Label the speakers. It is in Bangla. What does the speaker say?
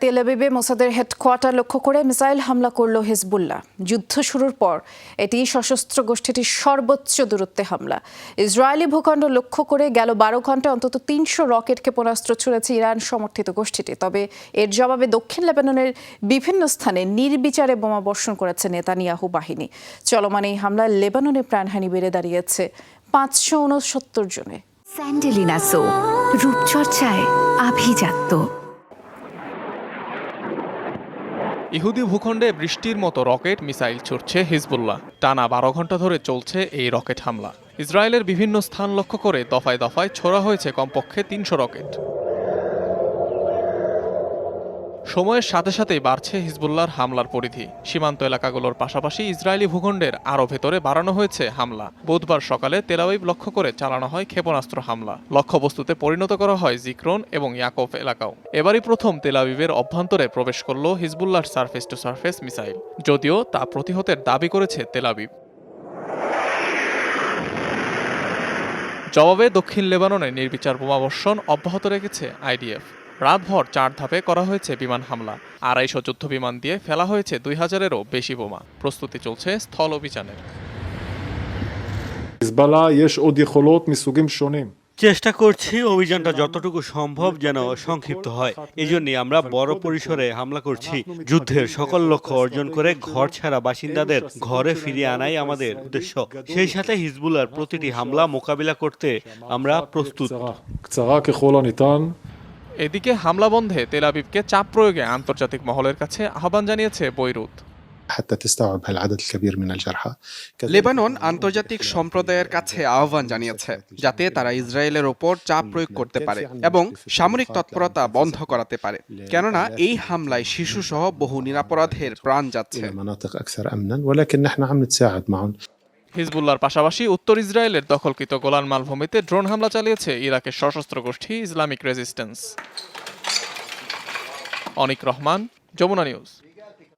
Speaker 1: তেল আবিবে মোসাদের হেডকোয়ার্টার লক্ষ্য করে মিসাইল হামলা করল হিজবুল্লাহ। যুদ্ধ শুরুর পর এটি সশস্ত্র গোষ্ঠীটির সর্বোচ্চ দূরত্বে হামলা। ইসরায়েলি ভূখণ্ড লক্ষ্য করে গেল বারো ঘন্টায় অন্তত তিনশো রকেট ক্ষেপণাস্ত্র ছুড়েছে ইরান সমর্থিত গোষ্ঠীটি। তবে এর জবাবে দক্ষিণ লেবাননের বিভিন্ন স্থানে নির্বিচারে বোমা বর্ষণ করেছে নেতানিয়াহু বাহিনী। চলমান এই হামলায় লেবাননে প্রাণহানি বেড়ে দাঁড়িয়েছে পাঁচশো উনসত্তর জনে।
Speaker 2: স্যান্ডেলিনা সো, রূপচর্চায় আভিজাত্য।
Speaker 3: ইহুদি ভূখণ্ডে বৃষ্টির মতো রকেট মিসাইল ছুটছে হিজবুল্লাহ। টানা বারো ঘণ্টা ধরে চলছে এই রকেট হামলা। ইসরায়েলের বিভিন্ন স্থান লক্ষ্য করে দফায় দফায় ছোড়া হয়েছে কমপক্ষে তিনশো রকেট। সময়ের সাথে সাথেই বাড়ছে হিজবুল্লাহর হামলার পরিধি। সীমান্ত এলাকাগুলোর পাশাপাশি ইসরায়েলি ভূখণ্ডের আরও ভেতরে বাড়ানো হয়েছে হামলা। বুধবার সকালে তেলাবিব লক্ষ্য করে চালানো হয় ক্ষেপণাস্ত্র হামলা। লক্ষ্যবস্তুতে পরিণত করা হয় জিক্রন এবং ইয়াকফ এলাকাও। এবারই প্রথম তেলাবিবের অভ্যন্তরে প্রবেশ করল হিজবুল্লাহর সার্ফেস টু সার্ফেস মিসাইল। যদিও তা প্রতিহতের দাবি করেছে তেলাবিব জবাবে দক্ষিণ লেবাননে নির্বিচার বোমাবর্ষণ অব্যাহত রেখেছে আইডিএফ। রাতভর চার ধাপে করা হয়েছে বিমান হামলা। আড়াইশো যুদ্ধ বিমান দিয়ে ফেলা হয়েছে দুই হাজারেরও বেশি বোমা। প্রস্তুতি চলছে স্থল অভিযানের।
Speaker 4: চেষ্টা করছি অভিযানটা যতটুকু সম্ভব যেন সংক্ষিপ্ত হয়। এজন্যই আমরা বড় পরিসরে হামলা করছি। যুদ্ধের সকল লক্ষ্য অর্জন করে ঘর ছাড়া বাসিন্দাদের ঘরে ফিরিয়ে আনাই আমাদের উদ্দেশ্য। সেই সাথে হিজবুলার প্রতিটি হামলা মোকাবিলা করতে আমরা প্রস্তুত।
Speaker 3: এদিকে হামলা বন্ধে তেল আবিবকে চাপ প্রয়োগে আন্তর্জাতিক মহলের কাছে আহ্বান জানিয়েছে বৈরুত।
Speaker 5: লেবানন আন্তর্জাতিক সম্প্রদায়ের কাছে আহ্বান জানিয়েছে যাতে তারা ইসরায়েলের ওপর চাপ প্রয়োগ করতে পারে এবং সামরিক তৎপরতা বন্ধ করাতে পারে। কেননা এই হামলায় শিশুসহ বহু নিরাপরাধের প্রাণ যাচ্ছে।
Speaker 3: হিজবুল্লার পাশাপাশি উত্তর ইসরায়েলের দখলকৃত গোলান মালভূমিতে ড্রোন হামলা চালিয়েছে ইরাকের সশস্ত্র গোষ্ঠী Islamic resistance. Anik Rahman, Jamuna news.